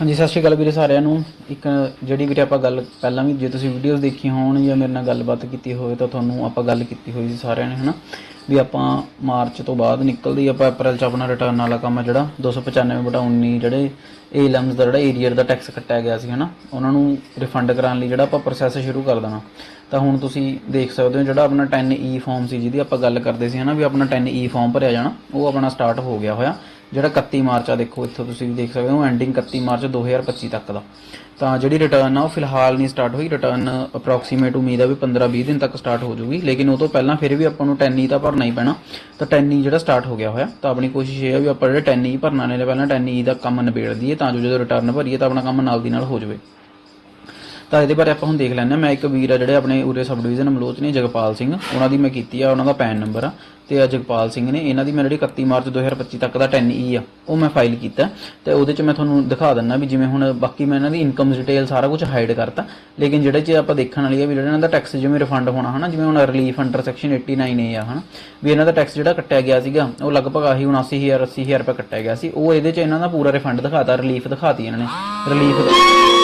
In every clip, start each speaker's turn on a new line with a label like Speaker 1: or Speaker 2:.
Speaker 1: ਹਾਂਜੀ, ਸਤਿ ਸ਼੍ਰੀ ਅਕਾਲ ਵੀਰੇ ਸਾਰਿਆਂ ਨੂੰ। ਇੱਕ ਜਿਹੜੀ ਵੀਰੇ ਆਪਾਂ ਗੱਲ ਪਹਿਲਾਂ ਵੀ, ਜੇ ਤੁਸੀਂ ਵੀਡੀਓਜ਼ ਦੇਖੀਆਂ ਹੋਣ ਜਾਂ ਮੇਰੇ ਨਾਲ ਗੱਲਬਾਤ ਕੀਤੀ ਹੋਵੇ, ਤਾਂ ਤੁਹਾਨੂੰ ਆਪਾਂ ਗੱਲ ਕੀਤੀ ਹੋਈ ਸੀ ਸਾਰਿਆਂ ਨੇ, ਹਨਾ? ਵੀ ਆਪਾਂ ਮਾਰਚ ਤੋਂ ਬਾਅਦ ਨਿਕਲਦੀ ਆਪਾਂ ਅਪ੍ਰੈਲ ਚ ਆਪਣਾ ਰਿਟਰਨ ਵਾਲਾ ਕੰਮ ਆ ਜਿਹੜਾ 295 ਬਟਾ 19 ਜਿਹੜੇ ਏਲਮਸ ਦਾ ਜਿਹੜਾ ਏਰੀਅਰ ਦਾ ਟੈਕਸ ਕੱਟਿਆ ਗਿਆ ਸੀ, ਹਨਾ? ਉਹਨਾਂ ਨੂੰ ਰਿਫੰਡ ਕਰਾਉਣ ਲਈ ਜਿਹੜਾ ਆਪਾਂ ਪ੍ਰੋਸੈਸ ਸ਼ੁਰੂ ਕਰ ਦੇਣਾ। ਤਾਂ ਹੁਣ ਤੁਸੀਂ ਦੇਖ ਸਕਦੇ ਹੋ ਜਿਹੜਾ ਆਪਣਾ 10E ਫਾਰਮ ਸੀ ਜਿਹਦੀ ਆਪਾਂ ਗੱਲ ਕਰਦੇ ਸੀ, ਹਨਾ? ਵੀ ਆਪਣਾ 10E ਫਾਰਮ ਭਰਿਆ ਜਾਣਾ, ਉਹ ਆਪਣਾ ਸਟਾਰਟ ਹੋ ਗਿਆ ਹੋਇਆ। ਜਿਹੜਾ 31 ਮਾਰਚ ਆ, ਦੇਖੋ, ਇੱਥੋਂ ਤੁਸੀਂ ਦੇਖ ਸਕਦੇ ਹੋ ਐਂਡਿੰਗ 31 ਮਾਰਚ 2025 ਤੱਕ ਦਾ। ਤਾਂ ਜਿਹੜੀ ਰਿਟਰਨ ਆ, ਉਹ ਫਿਲਹਾਲ ਨਹੀਂ ਸਟਾਰਟ ਹੋਈ ਰਿਟਰਨ ਅਪਰੋਕਸੀਮੇਟ ਉਮੀਦ ਆ ਵੀ 15-20 ਦਿਨ ਤੱਕ ਸਟਾਰਟ ਹੋ ਜਾਊਗੀ, ਲੇਕਿਨ ਉਹ ਤੋਂ ਪਹਿਲਾਂ ਫਿਰ ਵੀ ਆਪਾਂ ਨੂੰ 10E ਤਾਂ ਭਰਨਾ ਹੀ ਪੈਣਾ, ਤਾਂ 10E ਜਿਹੜਾ ਸਟਾਰਟ ਹੋ ਗਿਆ ਹੋਇਆ, ਤਾਂ ਆਪਣੀ ਕੋਸ਼ਿਸ਼ ਇਹ ਆ ਵੀ ਆਪਾਂ ਜਿਹੜੇ 10E ਭਰਨਾ ਨੇ ਪਹਿਲਾਂ 10E ਦਾ ਕੰਮ ਨਿਬੇੜ ਦਈਏ, ਤਾਂ ਜੋ ਜਦੋਂ ਰਿਟਰਨ ਭਰੀਏ ਤਾਂ ਆਪਣਾ ਕੰਮ ਨਾਲ ਦੀ ਨਾਲ ਹੋ ਜਾਵੇ। ਤਾਂ ਇਹਦੇ ਬਾਰੇ ਆਪਾਂ ਹੁਣ ਦੇਖ ਲੈਂਦੇ ਹਾਂ। ਮੈਂ ਇੱਕ ਵੀਰ ਆ ਜਿਹੜੇ ਆਪਣੇ ਉਰੇ ਸਬ ਡਿਵੀਜ਼ਨ ਮਲੋਚ ਨੇ, ਜਗਪਾਲ ਸਿੰਘ। ਉਹਨਾਂ ਦੀ ਮੈਂ ਕੀਤੀ ਆ, ਉਹਨਾਂ ਦਾ ਪੈਨ ਨੰਬਰ ਆ। ਤੇ ਆ ਜਗਪਾਲ ਸਿੰਘ ਨੇ, ਇਹਨਾਂ ਦੀ ਮੈਂ ਜਿਹੜੀ 31 ਮਾਰਚ 2025 ਤੱਕ ਦਾ 10E ਆ, ਉਹ ਮੈਂ ਫਾਈਲ ਕੀਤਾ। ਤੇ ਉਹਦੇ ਚ ਮੈਂ ਤੁਹਾਨੂੰ ਦਿਖਾ ਦਿੰਦਾ ਵੀ ਜਿਵੇਂ ਹੁਣ ਬਾਕੀ ਮੈਂ ਇਹਨਾਂ ਦੀ ਇਨਕਮ ਡਿਟੇਲ ਸਾਰਾ ਕੁਝ ਹਾਈਡ ਕਰਤਾ। ਲੇਕਿਨ ਜਿਹੜੇ ਚ ਆਪਾਂ ਦੇਖਣ ਵਾਲੀ ਆ ਵੀ ਜਿਹੜਾ ਇਹਨਾਂ ਦਾ ਟੈਕਸ ਜਿਵੇਂ ਰਿਫੰਡ ਹੋਣਾ ਹਨਾ, ਜਿਵੇਂ ਹੁਣ ਰਿਲੀਫ ਅੰਡਰ ਸੈਕਸ਼ਨ 89A ਆ ਹਨਾ, ਵੀ ਇਹਨਾਂ ਦਾ ਟੈਕਸ ਜਿਹੜਾ ਕੱਟਿਆ ਗਿਆ ਸੀਗਾ, ਉਹ ਲਗਭਗ ਆਹੀ 79000 80000 ਰੁਪਏ ਕੱਟਿਆ ਗਿਆ ਸੀ। ਉਹ ਇਹਦੇ ਚ ਇਹਨਾਂ ਦਾ ਪੂਰਾ ਰਿਫੰਡ ਦਿਖਾਤਾ ਰਿਲੀਫ ਦਿਖਾਤੀ ਇਹਨਾਂ ਨੇ। ਰਿਲੀਫ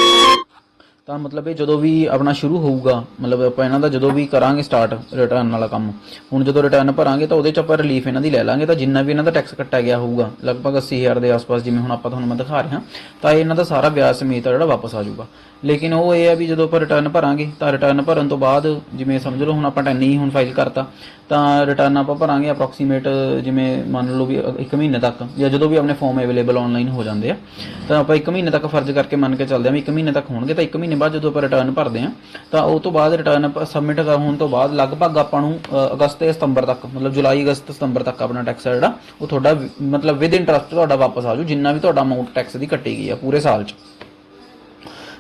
Speaker 1: ਤਾਂ ਮਤਲਬ ਇਹ ਜਦੋਂ ਵੀ ਆਪਣਾ ਸ਼ੁਰੂ ਹੋਊਗਾ, ਮਤਲਬ ਆਪਾਂ ਇਹਨਾਂ ਦਾ ਜਦੋਂ ਵੀ ਕਰਾਂਗੇ ਸਟਾਰਟ ਰਿਟਰਨ ਵਾਲਾ ਕੰਮ, ਹੁਣ ਜਦੋਂ ਰਿਟਰਨ ਭਰਾਂਗੇ ਤਾਂ ਉਹਦੇ ਚ ਆਪਾਂ ਰਿਲੀਫ ਇਹਨਾਂ ਦੀ ਲੈ ਲਾਂਗੇ, ਤਾਂ ਜਿੰਨਾ ਵੀ ਇਹਨਾਂ ਦਾ ਟੈਕਸ ਕੱਟਿਆ ਗਿਆ ਹੋਊਗਾ, ਲਗਭਗ 80000 ਦੇ ਆਸ-ਪਾਸ ਜਿਵੇਂ ਹੁਣ ਆਪਾਂ ਤੁਹਾਨੂੰ ਮੈਂ ਦਿਖਾ ਰਿਹਾ, ਤਾਂ ਇਹਨਾਂ ਦਾ ਸਾਰਾ ਵਿਆਜ ਸਮੇਤ ਆ ਜਿਹੜਾ ਵਾਪਸ ਆ ਜਾਊਗਾ। ਲੇਕਿਨ ਉਹ ਇਹ ਆ ਵੀ ਜਦੋਂ ਆਪਾਂ ਰਿਟਰਨ ਭਰਾਂਗੇ, ਤਾਂ ਰਿਟਰਨ ਭਰਨ ਤੋਂ ਬਾਅਦ ਜਿਵੇਂ ਸਮਝ ਲਓ ਹੁਣ ਆਪਾਂ 10 ਹੀ ਹੁਣ ਫਾਈਲ ਕਰਤਾ, ਤਾਂ ਰਿਟਰਨ ਆਪਾਂ ਭਰਾਂਗੇ ਅਪਰੋਕਸੀਮੇਟ ਜਿਵੇਂ ਮੰਨ ਲਓ ਵੀ ਇੱਕ ਮਹੀਨੇ ਤੱਕ, ਜਾਂ ਜਦੋਂ ਵੀ ਆਪਣੇ ਫਾਰਮ ਅਵੇਲੇਬਲ ਆਨਲਾਈਨ ਹੋ ਜਾਂਦੇ ਆ, ਤਾਂ ਆਪਾਂ ਇੱਕ ਮਹੀਨੇ ਤੱਕ ਫਰਜ਼ ਕਰਕੇ ਮੰਨ ਕੇ ਚੱਲਦੇ ਆ ਵੀ ਇੱਕ ਮਹੀਨੇ ਤੱਕ ਹੋਣਗੇ, ਤਾਂ ਇੱਕ ਮਹੀਨੇ ਬਾਅਦ ਜਦੋਂ ਆਪਾਂ ਰਿਟਰਨ ਭਰਦੇ ਆ ਤਾਂ ਉਹ ਤੋਂ ਬਾਅਦ ਰਿਟਰਨ ਸਬਮਿਟ ਹੋਣ ਤੋਂ ਬਾਅਦ ਲਗਭਗ ਆਪਾਂ ਨੂੰ ਅਗਸਤ ਤੇ ਸਤੰਬਰ ਤੱਕ, ਮਤਲਬ ਜੁਲਾਈ, ਅਗਸਤ, ਸਤੰਬਰ ਤੱਕ ਆਪਣਾ ਟੈਕਸ ਜਿਹੜਾ, ਉਹ ਤੁਹਾਡਾ ਮਤਲਬ ਵਿਦ ਇੰਟਰਸਟ ਤੁਹਾਡਾ ਵਾਪਸ ਆ ਜਾਊ, ਜਿੰਨਾ ਵੀ ਤੁਹਾਡਾ ਅਮਾਉਂਟ ਟੈਕਸ ਦੀ ਕੱਟੀ ਗਈ ਆ ਪੂਰੇ ਸਾਲ 'ਚ।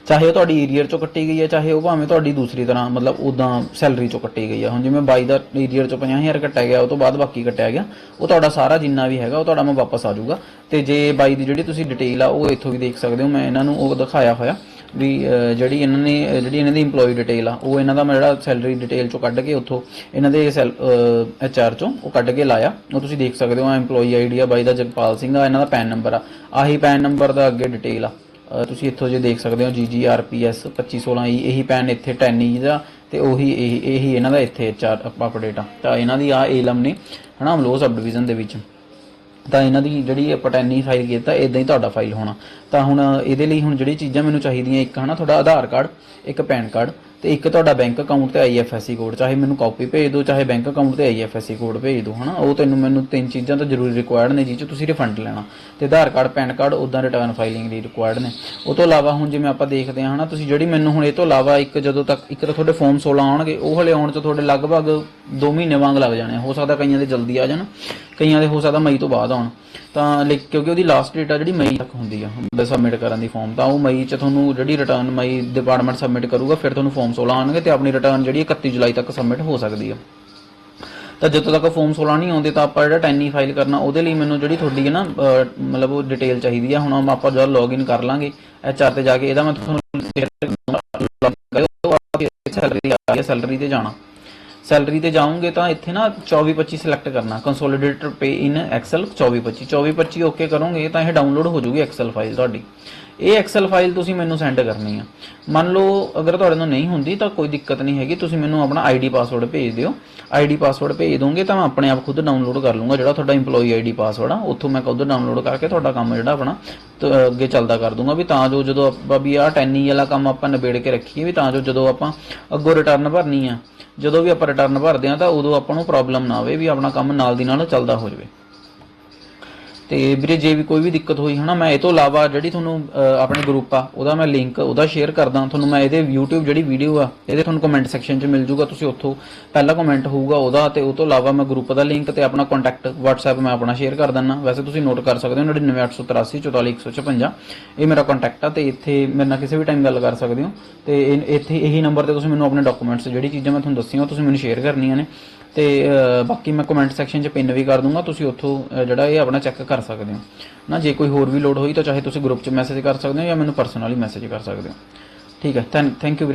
Speaker 1: ਚਾਹੇ ਉਹ ਤੁਹਾਡੀ ਏਰੀਅਰ ਚੋਂ ਕੱਟੀ ਗਈ ਹੈ ਚਾਹੇ ਉਹ ਭਾਵੇਂ ਤੁਹਾਡੀ ਦੂਸਰੀ ਤਰ੍ਹਾਂ, ਮਤਲਬ ਉਦਾਂ ਸੈਲਰੀ ਚੋਂ ਕੱਟੀ ਗਈ ਹੈ ਹੁਣ ਜਿਵੇਂ 22 ਦਾ ਏਰੀਅਰ ਚੋਂ 50000 ਕੱਟਿਆ ਗਿਆ, ਉਹ ਤੋਂ ਬਾਅਦ ਬਾਕੀ ਕੱਟਿਆ ਗਿਆ, ਉਹ ਤੁਹਾਡਾ ਸਾਰਾ ਜਿੰਨਾ ਵੀ ਹੈਗਾ, ਉਹ ਤੁਹਾਡਾ ਮੈਂ ਵਾਪਸ ਆ ਜਾਊਗਾ। ਤੇ ਜੇ ਬਾਈ ਦੀ ਜਿਹੜੀ ਤੁਸੀਂ ਡਿਟੇਲ ਆ, ਉਹ ਇੱਥੋਂ ਵੀ ਦੇਖ ਸਕਦੇ ਹੋ, ਮੈਂ ਇਹਨਾਂ ਨੂੰ ਉਹ ਦਿਖਾਇਆ ਹੋਇਆ। ਵੀ ਜਿਹੜੀ ਇਹਨਾਂ ਨੇ ਜਿਹੜੀ ਇਹਨਾਂ ਦੀ EMPLOYE ਡਿਟੇਲ ਆ, ਉਹ ਇਹਨਾਂ ਦਾ ਮੈਂ ਜਿਹੜਾ ਸੈਲਰੀ ਡਿਟੇਲ ਚੋਂ ਕੱਢ ਕੇ ਉੱਥੋਂ ਇਹਨਾਂ ਦੇ ਐਚਆਰ ਚੋਂ ਉਹ ਕੱਢ ਕੇ ਲਾਇਆ। ਉਹ ਤੁਸੀਂ ਦੇਖ ਸਕਦੇ ਹੋ EMPLOYE ਆਈਡੀ ਆ, ਬਾਈ ਦਾ ਜਗਪਾਲ ਸਿੰਘ ਆ, ਇਹਨਾਂ ਦਾ ਪੈਨ ਨੰਬਰ ਆ। ਆਹੀ ਪੈਨ ਨੰਬਰ ਦਾ ਅੱਗੇ ਡਿਟੇਲ ਆ। ਤੁਸੀਂ ਇੱਥੋਂ ਜੇ ਦੇਖ ਸਕਦੇ ਹੋ GGRPS 2516E ਇਹੀ ਪੈਨ ਇੱਥੇ 10E ਦਾ ਤੇ ਉਹੀ ਇਹੀ ਇਹੀ ਇਹਨਾਂ ਦਾ ਇੱਥੇ ਚਾਰ ਅਪਡੇਟ ਆ। ਤਾਂ ਇਹਨਾਂ ਦੀ ਆ ਏਲਮ ਨੇ, ਹਨਾ ਅਮਲੋ ਸਬ ਡਿਵੀਜ਼ਨ ਦੇ ਵਿੱਚ। ਤਾਂ ਇਹਨਾਂ ਦੀ ਜਿਹੜੀ ਪਟੈਨੀ 10E ਫਾਈਲ ਕੀਤਾ ਇਦਾਂ ਹੀ ਤੁਹਾਡਾ ਫਾਈਲ ਹੋਣਾ। ਤਾਂ ਹੁਣ ਇਹਦੇ ਲਈ ਹੁਣ ਜਿਹੜੀ ਚੀਜ਼ਾਂ ਮੈਨੂੰ ਚਾਹੀਦੀਆਂ, ਇੱਕ ਹਨਾ ਤੁਹਾਡਾ ਆਧਾਰ ਕਾਰਡ, ਇੱਕ ਪੈਨ ਕਾਰਡ ਤੇ ਇੱਕ ਤੁਹਾਡਾ ਬੈਂਕ ਅਕਾਊਂਟ ਤੇ ਆਈਐਫਐਸਸੀ ਕੋਡ ਚਾਹੇ ਮੈਨੂੰ ਕਾਪੀ ਭੇਜ ਦਿਓ, ਚਾਹੇ ਬੈਂਕ ਅਕਾਊਂਟ ਤੇ ਆਈਐਫਐਸਸੀ ਕੋਡ ਭੇਜ ਦਿਓ, ਹਨਾ। ਉਹ ਤੈਨੂੰ ਮੈਨੂੰ ਤਿੰਨ ਚੀਜ਼ਾਂ ਤਾਂ ਜ਼ਰੂਰੀ ਰਿਕੁਆਇਰਡ ਨੇ ਜਿਹ 'ਚ ਤੁਸੀਂ ਰਿਫੰਡ ਲੈਣਾ। ਤੇ ਆਧਾਰ ਕਾਰਡ, ਪੈਨ ਕਾਰਡ ਉਦਾਂ ਰਿਟਰਨ ਫਾਈਲਿੰਗ ਲਈ ਰਿਕੁਆਇਰਡ ਨੇ। ਉਹ ਤੋਂ ਇਲਾਵਾ ਹੁਣ ਜਿਵੇਂ ਆਪਾਂ ਦੇਖਦੇ ਹਾਂ, ਹਨਾ, ਤੁਸੀਂ ਜਿਹੜੀ ਮੈਨੂੰ ਹੁਣ ਇਹ ਤੋਂ ਇਲਾਵਾ ਇੱਕ ਜਦੋਂ ਤੱਕ, ਇੱਕ ਤਾਂ ਤੁਹਾਡੇ ਫਾਰਮ 16 ਆਉਣਗੇ, ਉਹ ਹਲੇ ਆਉਣ 'ਚ ਤੁਹਾਡੇ ਲਗਭਗ 2 ਮਹੀਨੇ ਵਾਂਗ ਲੱਗ ਜਾਣੇ ਆ। ਹੋ ਸਕਦਾ ਕਈਆਂ ਦੇ ਜਲਦੀ ਆ ਜਾਣ। ਕਈਆਂ ਦੇ ਹੋ ਸਕਦਾ ਮਈ ਤੋਂ ਬਾਅਦ ਆਉਣ। ਤਾਂ ਕਿਉਂਕਿ ਉਹਦੀ ਲਾਸਟ ਡੇਟ ਆ ਜਿਹੜੀ ਮਈ ਤੱਕ ਹੁੰਦੀ ਆ ਸਬਮਿਟ ਕਰਨ ਦੀ ਫਾਰਮ ਤਾਂ ਉਹ ਮਈ 'ਚ ਤੁਹਾਨੂੰ ਜਿਹੜੀ ਰਿਟਰਨ ਮਈ ਡਿਪਾਰਟਮੈਂਟ ਸਬਮਿਟ ਕਰੂਗਾ, ਫਿਰ ਤੁਹਾਨੂੰ ਫਾਰਮ 16 ਆਉਣਗੇ ਤੇ ਆਪਣੀ ਰਿਟਰਨ ਜਿਹੜੀ 31 ਜੁਲਾਈ ਤੱਕ ਸਬਮਿਟ ਹੋ ਸਕਦੀ ਆ। ਤਾਂ ਜਦੋਂ ਤੱਕ ਫਾਰਮ 16 ਨਹੀਂ ਆਉਂਦੇ ਤਾਂ ਆਪਾਂ ਜਿਹੜਾ 10 ਫਾਈਲ ਕਰਨਾ, ਉਹਦੇ ਲਈ ਮੈਨੂੰ ਜਿਹੜੀ ਤੁਹਾਡੀ ਹੈ ਨਾ ਮਤਲਬ ਉਹ ਡਿਟੇਲ ਚਾਹੀਦੀ ਆ। ਹੁਣ ਆਪਾਂ ਜਦ ਲੌਗਇਨ ਕਰ ਲਾਂਗੇ ਐਚਆਰ ਤੇ ਜਾ ਕੇ, ਇਹਦਾ ਮੈਂ ਤੁਹਾਨੂੰ ਸੈਲਰੀ ਆ ਸੈਲਰੀ ਤੇ ਜਾਣਾ। ਸੈਲਰੀ ਤੇ ਜਾਓਗੇ ਤਾਂ ਇੱਥੇ ਨਾ 24 25 ਸਿਲੈਕਟ ਕਰਨਾ ਕੰਸੋਲੀਡੇਟਰ ਪੇ ਇਨ ਐਕਸਲ 24 25 24 25 ਓਕੇ ਕਰੋਗੇ ਤਾਂ ਇਹ ਡਾਊਨਲੋਡ ਹੋ ਜੂਗੀ ਐਕਸਲ ਫਾਈਲ ਤੁਹਾਡੀ। ਇਹ ਐਕਸਲ ਫਾਈਲ ਤੁਸੀਂ ਮੈਨੂੰ ਸੈਂਡ ਕਰਨੀ ਆ। ਮੰਨ ਲਓ ਅਗਰ ਤੁਹਾਡੇ ਤੋਂ ਨਹੀਂ ਹੁੰਦੀ ਤਾਂ ਕੋਈ ਦਿੱਕਤ ਨਹੀਂ ਹੈਗੀ, ਤੁਸੀਂ ਮੈਨੂੰ ਆਪਣਾ ਆਈਡੀ ਪਾਸਵਰਡ ਭੇਜ ਦਿਓ। ਆਈਡੀ ਪਾਸਵਰਡ ਭੇਜ ਦੋਗੇ ਤਾਂ ਮੈਂ ਆਪਣੇ ਆਪ ਖੁਦ ਡਾਊਨਲੋਡ ਕਰ ਲੂੰਗਾ ਜਿਹੜਾ ਤੁਹਾਡਾ EMPLOYE ਆਈਡੀ ਪਾਸਵਰਡ ਆ, ਉੱਥੋਂ ਮੈਂ ਖੁਦ ਡਾਊਨਲੋਡ ਕਰਕੇ ਤੁਹਾਡਾ ਕੰਮ ਜਿਹੜਾ ਆਪਣਾ ਅੱਗੇ ਚੱਲਦਾ ਕਰ ਦੂੰਗਾ ਵੀ ਤਾਂ ਜੋ ਜਦੋਂ ਆਪਾਂ ਵੀ ਆਹ 10 ਵਾਲਾ ਕੰਮ ਆਪਾਂ ਨਿਬੇੜ ਕੇ ਰੱਖੀਏ ਵੀ ਤਾਂ ਜੋ ਜਦੋਂ ਆਪਾਂ ਅੱਗੋਂ ਰਿਟਰਨ ਭਰਨੀ ਆ ਜਦੋਂ ਵੀ ਆਪਾਂ ਰਿਟਰਨ ਭਰਦੇ ਆ ਤਾਂ ਉਦੋਂ ਆਪਾਂ ਨੂੰ ਪ੍ਰੋਬਲਮ ਨਾ ਆਵੇ ਵੀ ਆਪਣਾ ਕੰਮ ਨਾਲ ਦੀ ਨਾਲ ਚੱਲਦਾ ਹੋ ਜਾਵੇ। ਤੇ ਵੀਰੇ, ਜੇ ਵੀ ਕੋਈ ਵੀ ਦਿੱਕਤ ਹੋਈ, ਹਨਾ, ਮੈਂ ਇਹ ਤੋਂ ਇਲਾਵਾ ਜਿਹੜੀ ਤੁਹਾਨੂੰ ਆਪਣੇ ਗਰੁੱਪ ਆ, ਉਹਦਾ ਮੈਂ ਲਿੰਕ ਉਹਦਾ ਸ਼ੇਅਰ ਕਰਦਾ, ਤੁਹਾਨੂੰ ਮੈਂ ਇਹਦੇ YouTube ਜਿਹੜੀ ਵੀਡੀਓ ਆ, ਇਹਦੇ ਤੁਹਾਨੂੰ ਕਮੈਂਟ ਸੈਕਸ਼ਨ 'ਚ ਮਿਲ ਜੂਗਾ, ਤੁਸੀਂ ਉੱਥੋਂ ਪਹਿਲਾ ਕਮੈਂਟ ਹੋਊਗਾ ਉਹਦਾ ਤੇ ਉਹ ਤੋਂ ਇਲਾਵਾ ਮੈਂ ਗਰੁੱਪ ਦਾ ਲਿੰਕ ਤੇ ਆਪਣਾ ਕੰਟੈਕਟ WhatsApp ਮੈਂ ਆਪਣਾ ਸ਼ੇਅਰ ਕਰ ਦਿੰਦਾ। ਵੈਸੇ ਤੁਸੀਂ ਨੋਟ ਕਰ ਸਕਦੇ ਹੋ 99883 44156 ਇਹ ਮੇਰਾ ਕੰਟੈਕਟ ਆ ਤੇ ਇੱਥੇ ਮੇਰੇ ਨਾਲ ਕਿਸੇ ਵੀ ਟਾਈਮ ਗੱਲ ਕਰ ਸਕਦੇ ਹੋ। ਤੇ ਇੱਥੇ ਇਹੀ ਨੰਬਰ ਤੇ ਤੁਸੀਂ ਮੈਨੂੰ ਆਪਣੇ ਡਾਕੂਮੈਂਟਸ ਜਿਹੜੀ ਚੀਜ਼ਾਂ ਮੈਂ ਤੁਹਾਨੂੰ ਦੱਸੀਆਂ, ਉਹ ਤੁਸੀਂ ਮੈਨੂੰ ਸ਼ੇਅਰ ਕਰਨੀਆਂ ਨੇ। ਤੇ ਬਾਕੀ ਮੈਂ ਕਮੈਂਟ ਸੈਕਸ਼ਨ 'ਚ ਪਿੰਨ ਵੀ ਕਰ ਦੂੰਗਾ, ਤੁਸੀਂ ਉੱਥੋਂ ਜਿਹੜਾ ਇਹ ਆਪਣਾ ਚੈੱਕ ਕਰ ਸਕਦੇ ਹੋ। ਨਾ, ਜੇ ਕੋਈ ਹੋਰ ਵੀ ਲੋਡ ਹੋਈ ਤਾਂ ਚਾਹੇ ਤੁਸੀਂ ਗਰੁੱਪ 'ਚ ਮੈਸੇਜ ਕਰ ਸਕਦੇ ਹੋ ਜਾਂ ਮੈਨੂੰ ਪਰਸਨਲੀ ਮੈਸੇਜ ਕਰ ਸਕਦੇ ਹੋ। ਠੀਕ ਹੈ ਥੈਂਕ ਯੂ